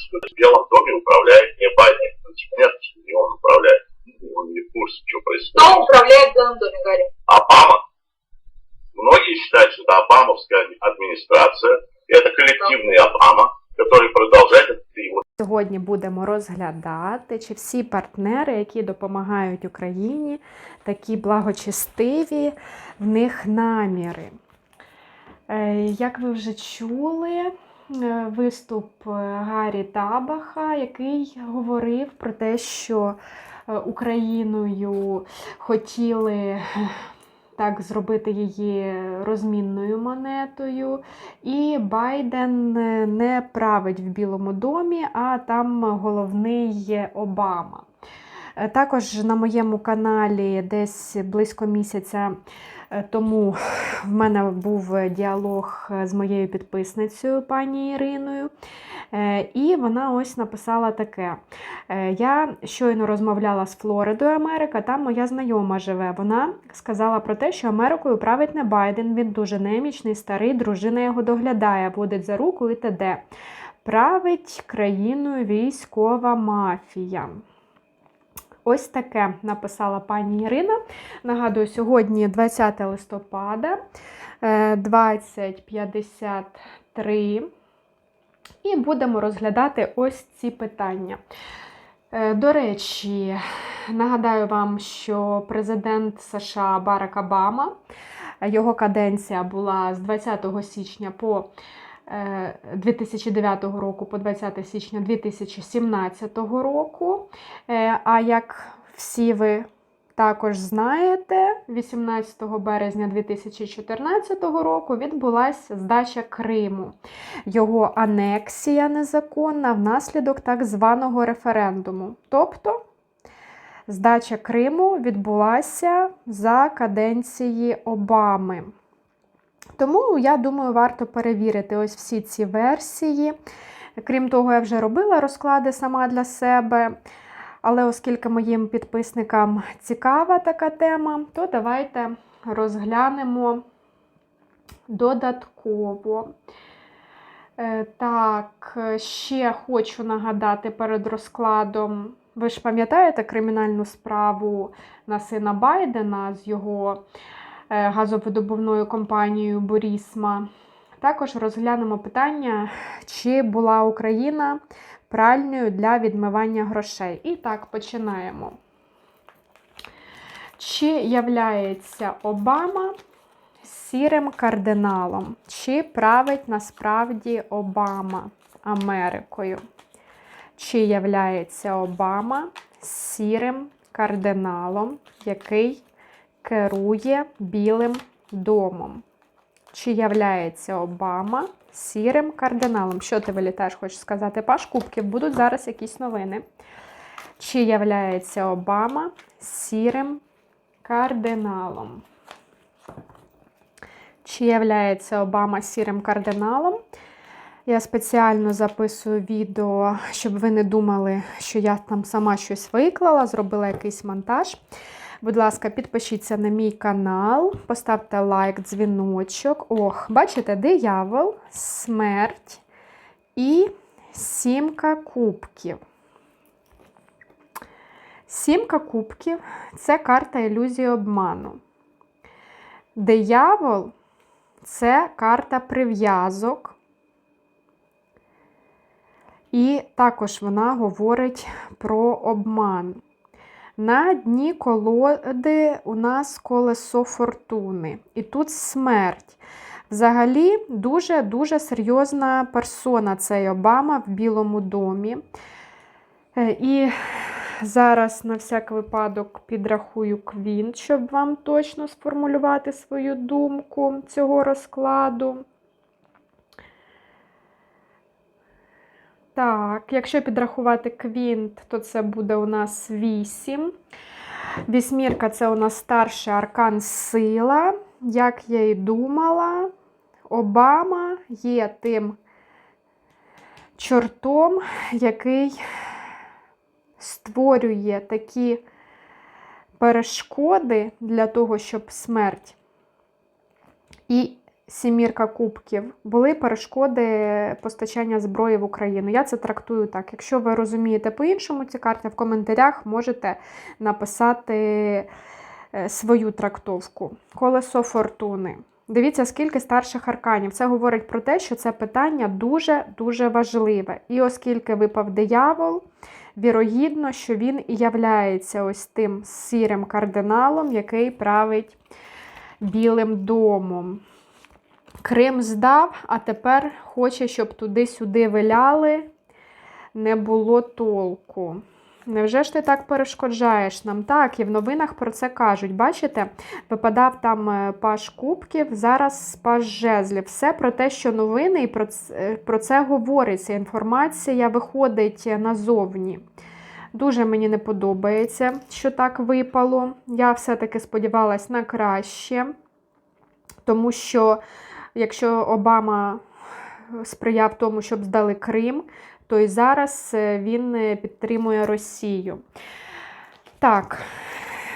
что в Белом доме управляет не Байден. Ну, типа, Нет, не он управляет. Он не в курсе, что Кто происходит. управляет в Белом доме, Гарри? Обама. Многие считают, что это обамовская администрация. И это коллективный Обама, который продолжает этот его Сьогодні будемо розглядати, чи всі партнери, які допомагають Україні, такі благочестиві, в них наміри. Е, Як ви вже чули, е, виступ е, Гаррі Табаха, який говорив про те, що е, Україною хотіли е, так зробити її розмінною монетою. І Байден е, не править в Білому домі, а там головний є Обама. Е, Також на моєму каналі десь близько місяця е, тому в мене був діалог з моєю підписницею пані Іриною. Е, І вона ось написала таке: Е, Я щойно розмовляла з Флоридою Америка, там моя знайома живе. Вона сказала про те, що Америкою править не Байден, він дуже немічний, старий, дружина його доглядає, водить за руку і т.д. Править країною військова мафія. Ось таке написала пані Ірина. Нагадую, сьогодні 20 листопада е, 2053. І будемо розглядати ось ці питання. Е, До речі, нагадаю вам, що президент США Барак Обама, е, його каденція була з 20 січня по е, 2009 року по 20 січня 2017 року. Е, А як всі ви також знаєте, 18 березня 2014 року відбулася здача Криму, його анексія незаконна внаслідок так званого референдуму. Тобто здача Криму відбулася за каденції Обами. Тому, я думаю, варто перевірити ось всі ці версії. Крім того, я вже робила розклади сама для себе. Але оскільки моїм підписникам цікава така тема, то давайте розглянемо додатково. Е, Так, ще хочу нагадати перед розкладом. Ви ж пам'ятаєте кримінальну справу на сина Байдена з його газовидобувною компанією Борісма? Також розглянемо питання, чи була Україна пральнею для відмивання грошей. І так, починаємо. Чи являється Обама сірим кардиналом? Чи править насправді Обама Америкою? Чи являється Обама сірим кардиналом, який керує Білим домом? Чи являється Обама сірим кардиналом? Що ти вилітаєш, хочеш сказати? Паш Кубків, будуть зараз якісь новини. Чи являється Обама сірим кардиналом? Чи являється Обама сірим кардиналом? Я спеціально записую відео, щоб ви не думали, що я там сама щось виклала, зробила якийсь монтаж. Будь ласка, підпишіться на мій канал, поставте лайк, дзвіночок. Ох, бачите, диявол, смерть і сімка кубків. Сімка кубків це карта ілюзії обману. Диявол це карта прив'язок. І також вона говорить про обман. На дні колоди у нас колесо фортуни. І тут смерть. Взагалі, дуже-дуже серйозна персона цей Обама в Білому домі. Е, І зараз на всяк випадок підрахую квінт, щоб вам точно сформулювати свою думку цього розкладу. Так, якщо підрахувати квінт, то це буде у нас 8. Вісьмірка це у нас старший аркан сила. Як я і думала, Обама є тим чортом, який створює такі перешкоди для того, щоб смерть і сімірка кубків, були перешкоди постачання зброї в Україну. Я це трактую так. Якщо ви розумієте по-іншому ці карти, в коментарях можете написати е, свою трактовку. Колесо фортуни. Дивіться, скільки старших арканів. Це говорить про те, що це питання дуже-дуже важливе. І оскільки випав диявол, вірогідно, що він і являється ось тим сірим кардиналом, який править Білим домом. Крим здав, а тепер хоче, щоб туди-сюди виляли, не було толку. Невже ж ти так перешкоджаєш нам? Так, і в новинах про це кажуть. Бачите, випадав там е, паш кубків, зараз паш жезлів. Все про те, що новини, і про це, про це говориться. Інформація виходить назовні. Дуже мені не подобається, що так випало. Я все-таки сподівалась на краще, тому що якщо Обама сприяв тому, щоб здали Крим, то і зараз е, він е, підтримує Росію. Так,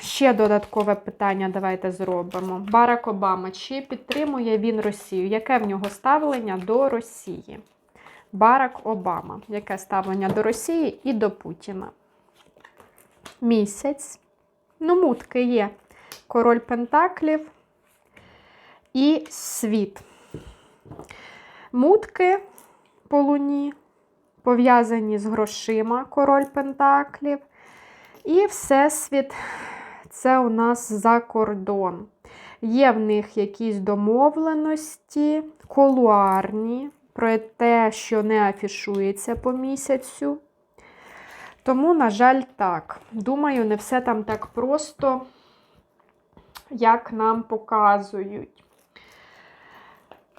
ще додаткове питання давайте зробимо. Барак Обама, чи підтримує він Росію? Яке в нього ставлення до Росії? Барак Обама. Яке ставлення до Росії і до Путіна? Місяць. Ну, мутки є. Король Пентаклів і світ. Мутки по луні пов'язані з грошима король Пентаклів. І Всесвіт це у нас за кордон. Є в них якісь домовленості, колуарні, про те, що не афішується по місяцю. Тому, на жаль, так. Думаю, не все там так просто, як нам показують.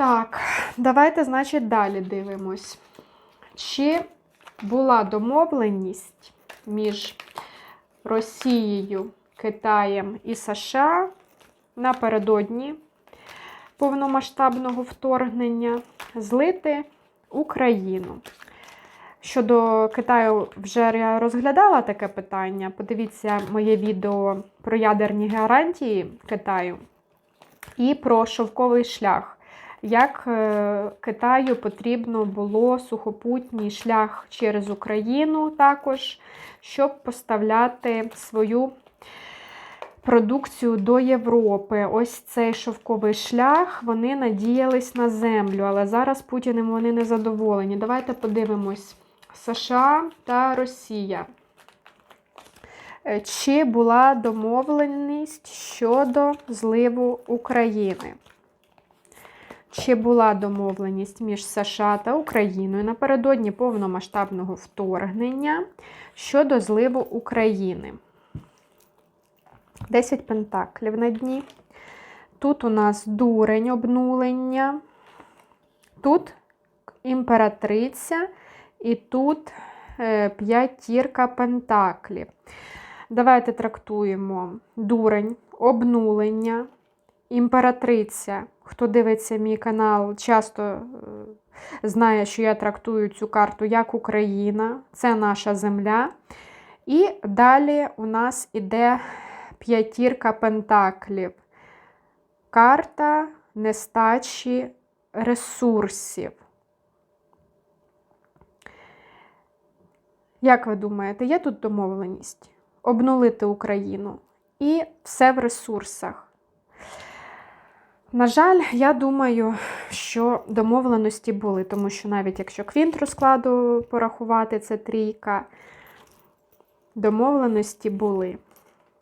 Так, давайте, значить, далі дивимось. Чи була домовленість між Росією, Китаєм і США напередодні повномасштабного вторгнення злити Україну? Щодо Китаю, вже я розглядала таке питання. Подивіться моє відео про ядерні гарантії Китаю і про шовковий шлях. Як е, Китаю потрібно було сухопутній шлях через Україну також, щоб поставляти свою продукцію до Європи. Ось цей шовковий шлях вони надіялись на землю, але зараз Путіним вони не задоволені. Давайте подивимось. США та Росія. Е, Чи була домовленість щодо зливу України? Чи була домовленість між США та Україною напередодні повномасштабного вторгнення щодо зливу України? 10 пентаклів на дні. Тут у нас дурень обнулення. Тут імператриця. І тут е, п'ятірка пентаклів. Давайте трактуємо дурень, обнулення, імператриця. Хто дивиться мій канал, часто е, знає, що я трактую цю карту як Україна, це наша земля. І далі у нас іде п'ятірка пентаклів. Карта нестачі ресурсів. Як ви думаєте, є тут домовленість обнулити Україну і все в ресурсах? На жаль, я думаю, що домовленості були, тому що навіть якщо квінт розкладу порахувати, це трійка, домовленості були.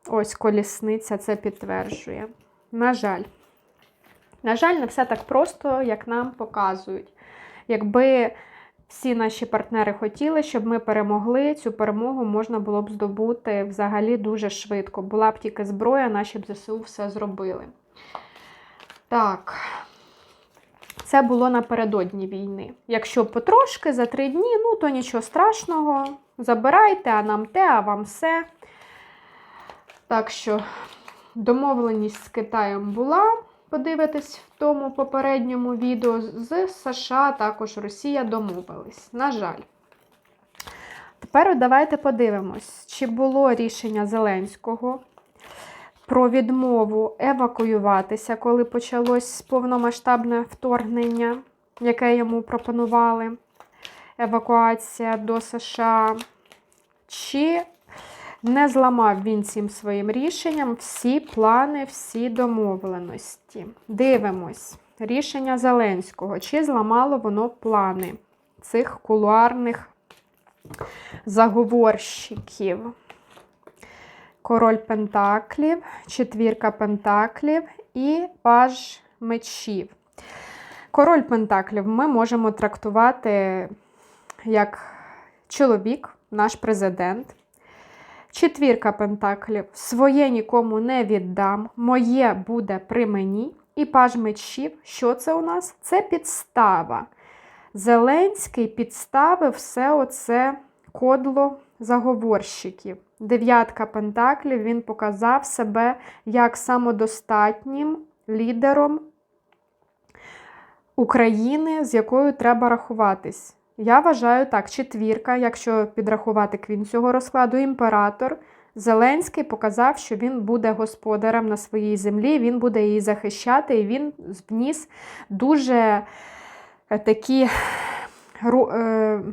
Ось колісниця це підтверджує. На жаль, на жаль, не все так просто, як нам показують. Якби всі наші партнери хотіли, щоб ми перемогли. Цю перемогу можна було б здобути взагалі дуже швидко. Була б тільки зброя, наші б ЗСУ все зробили. Так, це було напередодні війни. Якщо потрошки за три дні, ну то нічого страшного. Забирайте, а нам те, а вам все. Так що домовленість з Китаєм була подивитись в тому попередньому відео, з США також Росія домовились. На жаль. Тепер давайте подивимось, чи було рішення Зеленського про відмову евакуюватися, коли почалось повномасштабне вторгнення, яке йому пропонували. Евакуація до США. Чи не зламав він цим своїм рішенням всі плани, всі домовленості? Дивимось. Рішення Зеленського. Чи зламало воно плани цих кулуарних заговорщиків? Король Пентаклів, четвірка Пентаклів і паж мечів. Король Пентаклів ми можемо трактувати як чоловік, наш президент. Четвірка Пентаклів своє нікому не віддам, моє буде при мені. І паж мечів. Що це у нас? Це підстава. Зеленський підставив все оце кодло заговорщиків. Дев'ятка Пентаклів він показав себе як самодостатнім лідером України, з якою треба рахуватись. Я вважаю так, четвірка, якщо підрахувати квін цього розкладу, імператор. Зеленський показав, що він буде господарем на своїй землі, він буде її захищати, і він вніс дуже такі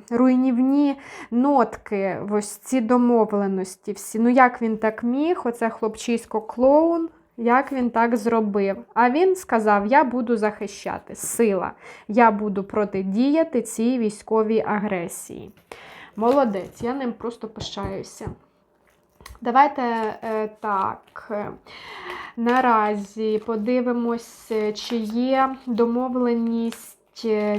руйнівні нотки ось ці домовленості. всі. Ну, як він так міг, оце хлопчисько клоун, як він так зробив? А він сказав: Я буду захищати сила, я буду протидіяти цій військовій агресії. Молодець, я ним просто пишаюся. Давайте е, так. е, Наразі подивимось, е, чи є домовленість е,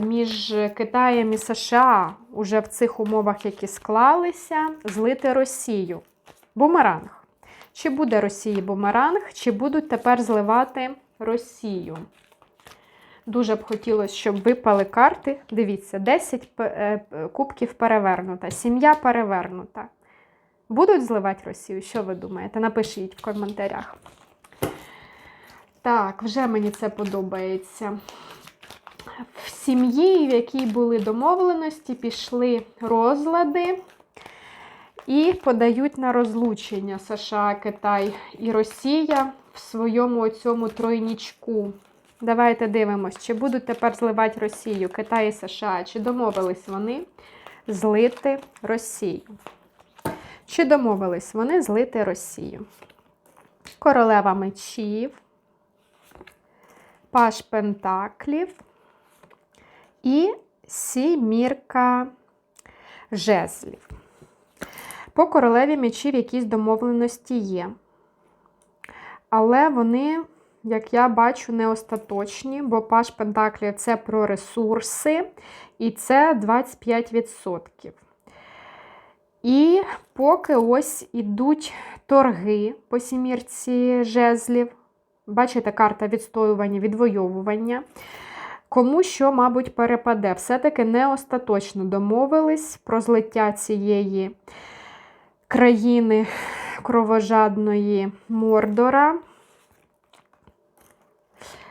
між Китаєм і США уже в цих умовах, які склалися, злити Росію. Бумеранг. Чи буде Росії бумеранг, чи будуть тепер зливати Росію? Дуже б хотілося, щоб випали карти. Дивіться, 10 п- е, кубків перевернута, сім'я перевернута. Будуть зливати Росію? Що ви думаєте? Напишіть в коментарях. Так, вже мені це подобається. В сім'ї, в якій були домовленості, пішли розлади і подають на розлучення США, Китай і Росія в своєму цьому тройнічку. Давайте дивимось, чи будуть тепер зливати Росію, Китай і США, чи домовились вони злити Росію. Чи домовились вони злити Росію? Королева мечів, Паш Пентаклів і сімірка жезлів. По королеві мечів якісь домовленості є. Але вони, як я бачу, не остаточні, бо Паш Пентаклів це про ресурси, і це 25%. І поки ось ідуть торги по сімірці жезлів. Бачите, карта відстоювання, відвоювання. Кому що, мабуть, перепаде. Все-таки не остаточно домовились про злиття цієї країни кровожадної Мордора.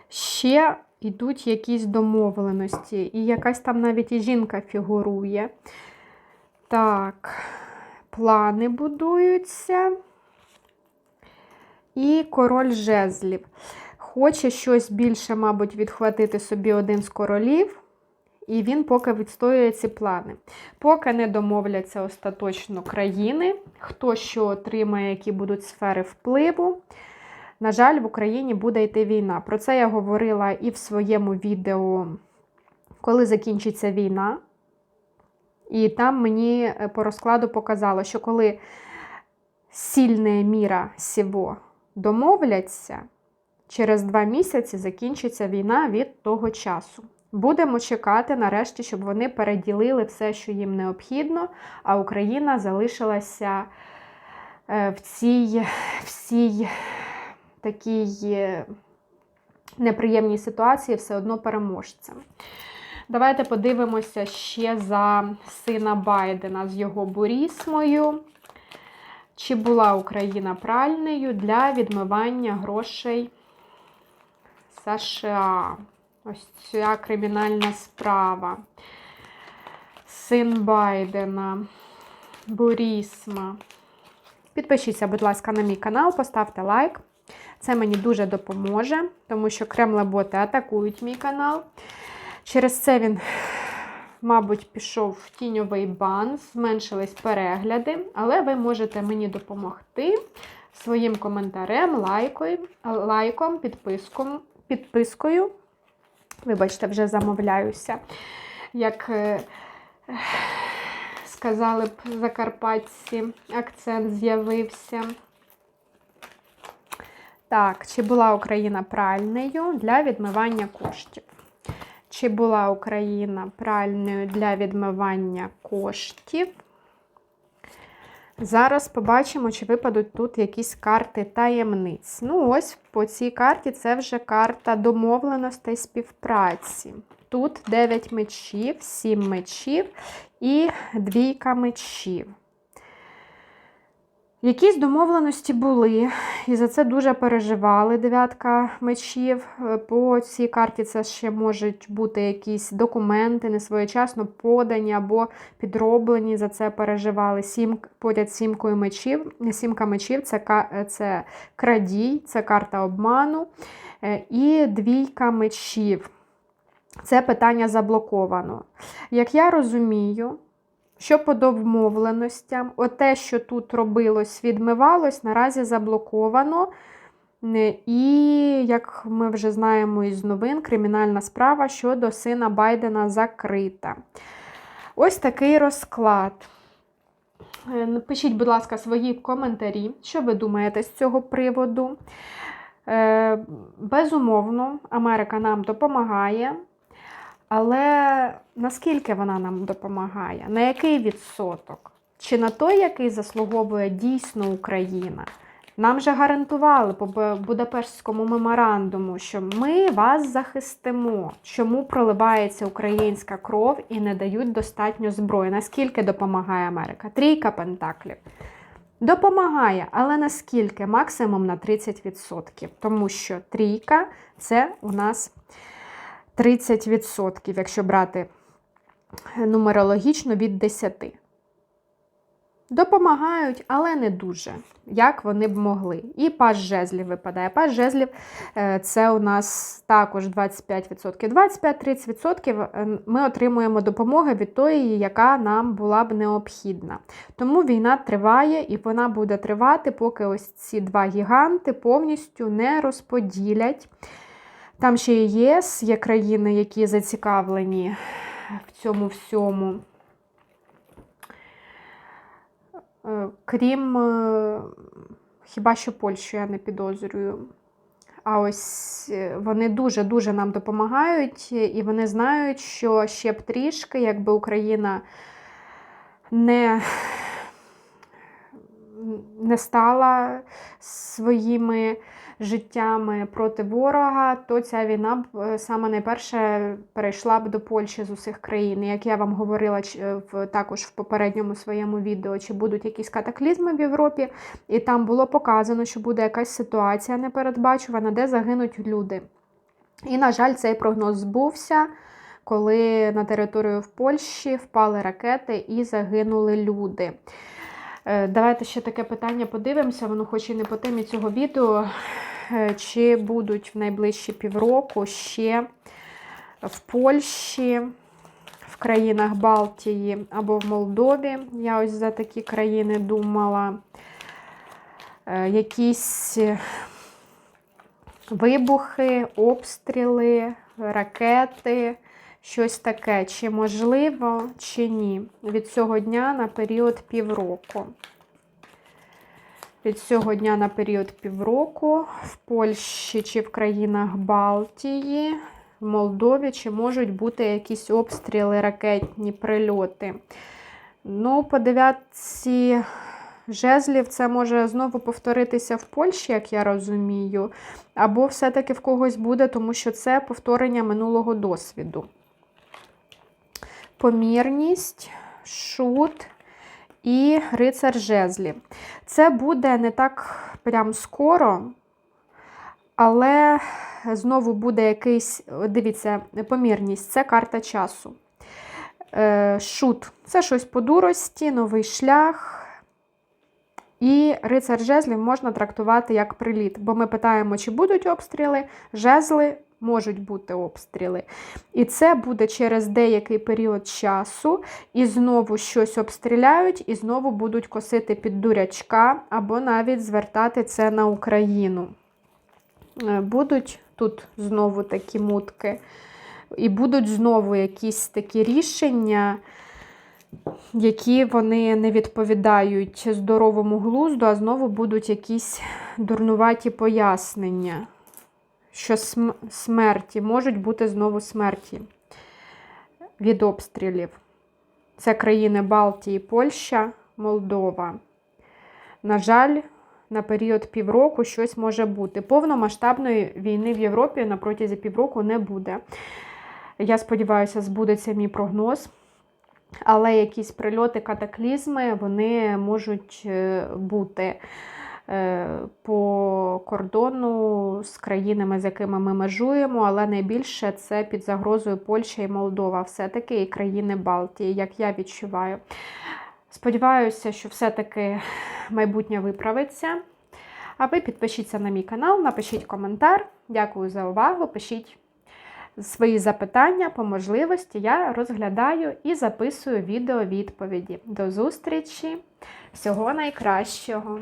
Ще йдуть якісь домовленості. І якась там навіть і жінка фігурує. Так, плани будуються. І король жезлів. Хоче щось більше, мабуть, відхватити собі один з королів. І він поки відстоює ці плани. Поки не домовляться остаточно країни, хто що отримає, які будуть сфери впливу. На жаль, в Україні буде йти війна. Про це я говорила і в своєму відео, коли закінчиться війна. І там мені е, по розкладу показало, що коли сильна міра сього домовляться, через два місяці закінчиться війна від того часу. Будемо чекати нарешті, щоб вони переділили все, що їм необхідно, а Україна залишилася е, в цій, в цій такій е, неприємній ситуації все одно переможцем. Давайте подивимося ще за сина Байдена з його бурісмою. Чи була Україна пральнею для відмивання грошей США? Ось ця кримінальна справа. Син Байдена, Бурісма. Підпишіться, будь ласка, на мій канал, поставте лайк. Це мені дуже допоможе, тому що кремлеботи атакують мій канал. Через це він, мабуть, пішов в тіньовий бан, зменшились перегляди, але ви можете мені допомогти своїм коментарем, лайком, підписком, підпискою. Вибачте, вже замовляюся. Як е, сказали б закарпатці, акцент з'явився. Так, чи була Україна пральнею для відмивання коштів? Чи була Україна пральною для відмивання коштів? Зараз побачимо, чи випадуть тут якісь карти таємниць. Ну, ось по цій карті це вже карта домовленостей співпраці. Тут 9 мечів, 7 мечів і двійка мечів. Якісь домовленості були, і за це дуже переживали дев'ятка мечів. Е, По цій карті це ще можуть бути якісь документи несвоєчасно подані або підроблені. За це переживали. Сім, поряд сімкою мечів. Сімка мечів це, е, це крадій, це карта обману. Е, І двійка мечів. Це питання заблоковано. Як я розумію, що по домовленостям, оте, що тут робилось, відмивалось, наразі заблоковано. І, як ми вже знаємо із новин, кримінальна справа щодо сина Байдена закрита. Ось такий розклад. Е, Напишіть, будь ласка, свої коментарі, що ви думаєте з цього приводу. Е, Безумовно, Америка нам допомагає. Але наскільки вона нам допомагає? На який відсоток? Чи на той, який заслуговує дійсно Україна? Нам же гарантували по Будапештському меморандуму, що ми вас захистимо. Чому проливається українська кров і не дають достатньо зброї? Наскільки допомагає Америка? Трійка пентаклів. Допомагає, але наскільки? Максимум на 30%. Тому що трійка це у нас 30%, якщо брати нумерологічно від 10. Допомагають, але не дуже, як вони б могли. І паж жезлів випадає. Паж жезлів е, це у нас також 25%. 25-30% е, ми отримуємо допомоги від тої, яка нам була б необхідна. Тому війна триває і вона буде тривати, поки ось ці два гіганти повністю не розподілять. Там ще і ЄС, є країни, які зацікавлені в цьому всьому. Е, Крім е, хіба що Польщу я не підозрюю. А ось е, вони дуже-дуже нам допомагають, і вони знають, що ще б трішки, якби Україна не, не стала своїми життями проти ворога, то ця війна б е, саме найперше перейшла б до Польщі з усіх країн. Як я вам говорила е, також в попередньому своєму відео, чи будуть якісь катаклізми в Європі, і там було показано, що буде якась ситуація непередбачувана, де загинуть люди. І, на жаль, цей прогноз збувся. Коли на територію в Польщі впали ракети і загинули люди. Е, Давайте ще таке питання подивимося, воно хоч і не по темі цього відео. Е, Чи будуть в найближчі півроку ще в Польщі, в країнах Балтії або в Молдові? Я ось за такі країни думала. Е, Якісь вибухи, обстріли, ракети, щось таке, чи можливо, чи ні. Від цього дня на період півроку. Від цього дня на період півроку в Польщі чи в країнах Балтії, в Молдові, чи можуть бути якісь обстріли, ракетні прильоти. Ну, по дев'ятці жезлів це може знову повторитися в Польщі, як я розумію, або все-таки в когось буде, тому що це повторення минулого досвіду. Помірність, шут і рицар жезлів. Це буде не так прям скоро, але знову буде якийсь, дивіться, помірність це карта часу. Е, Шут це щось по дурості, новий шлях. І рицар жезлів можна трактувати як приліт, бо ми питаємо, чи будуть обстріли, жезли можуть бути обстріли. І це буде через деякий період часу, і знову щось обстріляють, і знову будуть косити під дурячка, або навіть звертати це на Україну. Е, Будуть тут знову такі мутки, і будуть знову якісь такі рішення які вони не відповідають здоровому глузду, а знову будуть якісь дурнуваті пояснення, що см- смерті можуть бути знову смерті від обстрілів. Це країни Балтії, Польща, Молдова. На жаль, на період півроку щось може бути. Повномасштабної війни в Європі на протязі півроку не буде. Я сподіваюся, збудеться мій прогноз. Але якісь прильоти, катаклізми вони можуть е, бути по кордону з країнами, з якими ми межуємо, але найбільше це під загрозою Польща і Молдова, все-таки і країни Балтії, як я відчуваю. Сподіваюся, що все-таки майбутнє виправиться. А ви підпишіться на мій канал, напишіть коментар. Дякую за увагу. Пишіть свої запитання по можливості. Я розглядаю і записую відео відповіді. До зустрічі! Всього найкращого!